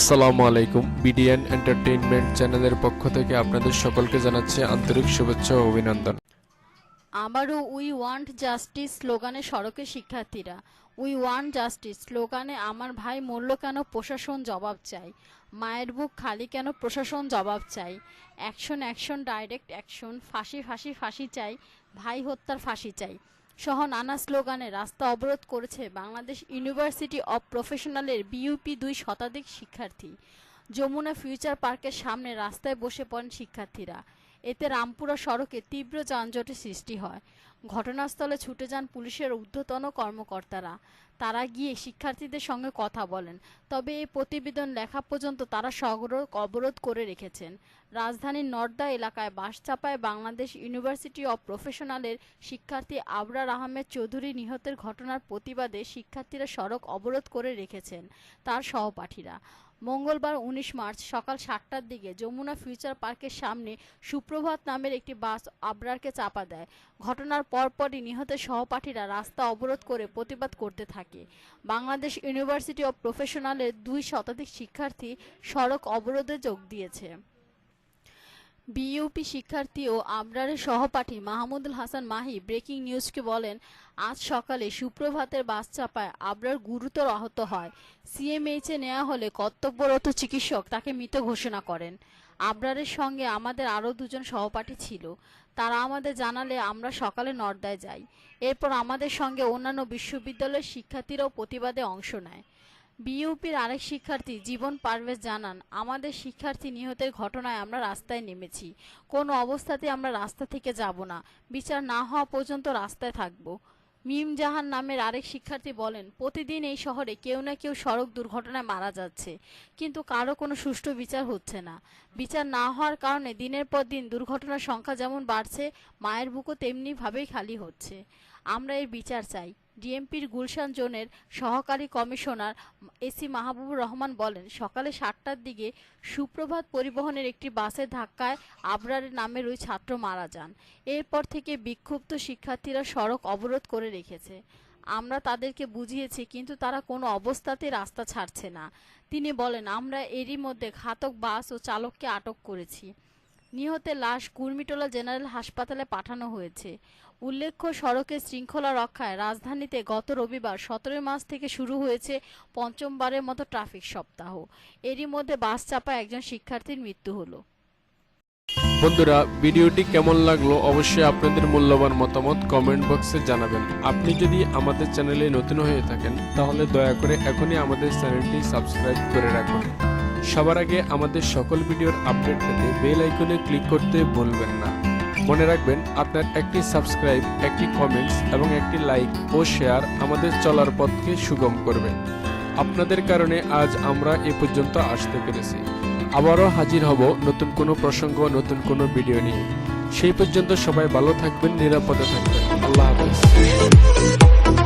আসসালামু আলাইকুম। BDN entertainment চ্যানেলের পক্ষ থেকে আপনাদের সকলকে জানাচ্ছি আন্তরিক শুভেচ্ছা ও অভিনন্দন। আবারও উই ওয়ান্ট জাস্টিস স্লোগানে সড়কে শিক্ষার্থীরা। উই ওয়ান্ট জাস্টিস স্লোগানে আমার ভাই মরল কেন প্রশাসন জবাব চাই মায়ের বুক খালি কেন প্রশাসন জবাব চাই অ্যাকশন অ্যাকশন, ডাইরেক্ট অ্যাকশন, ফাঁসি ফাঁসি ফাঁসি চাই, ভাই হত্যার ফাঁসি চাই। সহ নানা স্লোগানে রাস্তা অবরোধ করেছে বাংলাদেশ ইউনিভার্সিটি অব প্রফেশনালের বিইউপি দুই শতাধিক শিক্ষার্থী। যমুনা ফিউচার পার্কের সামনে রাস্তায় বসে পড়েন শিক্ষার্থীরা। এতে রামপুরা সড়কে তীব্র যানজটের সৃষ্টি হয়। ঘটনাস্থলে ছুটে যান পুলিশের ঊর্ধ্বতন কর্মকর্তারা। তারা গিয়ে শিক্ষার্থীদের সঙ্গে কথা বলেন। তবে এই প্রতিবেদন লেখা পর্যন্ত তারা সগরক অবরোধ করে রেখেছেন। রাজধানীর নর্দা এলাকায় বাস চাপায় বাংলাদেশ ইউনিভার্সিটি অব প্রফেশনালের শিক্ষার্থী আবরার আহমেদ চৌধুরী নিহতের ঘটনার প্রতিবাদে শিক্ষার্থীরা সড়ক অবরোধ করে রেখেছেন তার সহপাঠীরা। মঙ্গলবার উনিশ মার্চ সকাল সাতটার দিকে যমুনা ফিউচার পার্কের সামনে সুপ্রভাত নামের একটি বাস আবরারকে চাপা দেয়। ঘটনার পরপরই নিহত সহপাঠীরা রাস্তা অবরোধ করে প্রতিবাদ করতে থাকে। বাংলাদেশ ইউনিভার্সিটি অব প্রফেশনালের দুই শতাধিক শিক্ষার্থী সড়ক অবরোধে যোগ দিয়েছে। বিইউপি শিক্ষার্থী ও আবরারের সহপাঠী মাহমুদুল হাসান মাহি ব্রেকিং নিউজকে বলেন, আজ সকালে সুপ্রভাতের বাস চাপায় আবরার গুরুতর আহত হয়। সিএমএইচে নেওয়া হলে কর্তব্যরত চিকিৎসক তাকে মৃত ঘোষণা করেন। আবরারের সঙ্গে আমাদের আরও দুজন সহপাঠী ছিল। তারা আমাদের জানালে আমরা সকালে নর্দায় যাই। এরপর আমাদের সঙ্গে অন্যান্য বিশ্ববিদ্যালয়ের শিক্ষার্থীরাও প্রতিবাদে অংশ নেয়। বিইউপির আরেক শিক্ষার্থী জীবন পারভেজ জানান, আমাদের শিক্ষার্থী নিহতের ঘটনায় আমরা রাস্তায় নেমেছি। কোনো অবস্থাতে আমরা রাস্তা থেকে যাব না। বিচার না হওয়া পর্যন্ত রাস্তায় থাকব। মিম জাহান নামের আরেক শিক্ষার্থী বলেন, প্রতিদিন এই শহরে কেউ না কেউ সড়ক দুর্ঘটনায় মারা যাচ্ছে, কিন্তু কারও কোনো সুষ্ঠু বিচার হচ্ছে না। বিচার না হওয়ার কারণে দিনের পর দিন দুর্ঘটনার সংখ্যা যেমন বাড়ছে, মায়ের বুকও তেমনিভাবেই খালি হচ্ছে। আমরা এর বিচার চাই। ডিএমপির গুলশান জোনের সহকারী কমিশনার এসি মাহবুবুর রহমান বলেন, সকালে সাতটার দিকে সুপ্রভাত পরিবহনের একটি বাসের ধাক্কায় আবরারের নামের ওই ছাত্র মারা যান। এরপর থেকে বিক্ষুব্ধ শিক্ষার্থীরা সড়ক অবরোধ করে রেখেছে। আমরা তাদেরকে বুঝিয়েছি, কিন্তু তারা কোনো অবস্থাতে রাস্তা ছাড়ছে না। তিনি বলেন, আমরা এরই মধ্যে ঘাতক বাস ও চালককে আটক করেছি। নিহতের লাশ কুর্মিটোলা জেনারেল হাসপাতালে পাঠানো হয়েছে। উল্লেখ্য সড়কের শৃঙ্খলা রক্ষায় রাজধানীতে গত রবিবার সতেরোই মার্চ থেকে শুরু হয়েছে পঞ্চমবারের মতো ট্রাফিক সপ্তাহ। এরই মধ্যে বাস চাপা একজন শিক্ষার্থীর মৃত্যু হলো। বন্ধুরা, ভিডিওটি কেমন লাগল অবশ্যই আপনাদের মূল্যবান মতামত কমেন্ট বক্সে জানাবেন। আপনি যদি আমাদের চ্যানেলে নতুন হয়ে থাকেন, তাহলে দয়া করে এখনই আমাদের চ্যানেলটি সাবস্ক্রাইব করে রাখুন। সবার আগে আমাদের সকল ভিডিওর আপডেট পেতে বেল আইকনে ক্লিক করতে ভুলবেন না। মনে রাখবেন, আপনার একটি সাবস্ক্রাইব, একটি কমেন্টস এবং একটি লাইক ও শেয়ার আমাদের চলার পথকে সুগম করবে। আপনাদের কারণে আজ আমরা এ পর্যন্ত আসতে পেরেছি। আবারও হাজির হব নতুন কোনো প্রসঙ্গ, নতুন কোনো ভিডিও নিয়ে। সেই পর্যন্ত সবাই ভালো থাকবেন, নিরাপদে থাকবেন। আল্লাহ হাফেজ।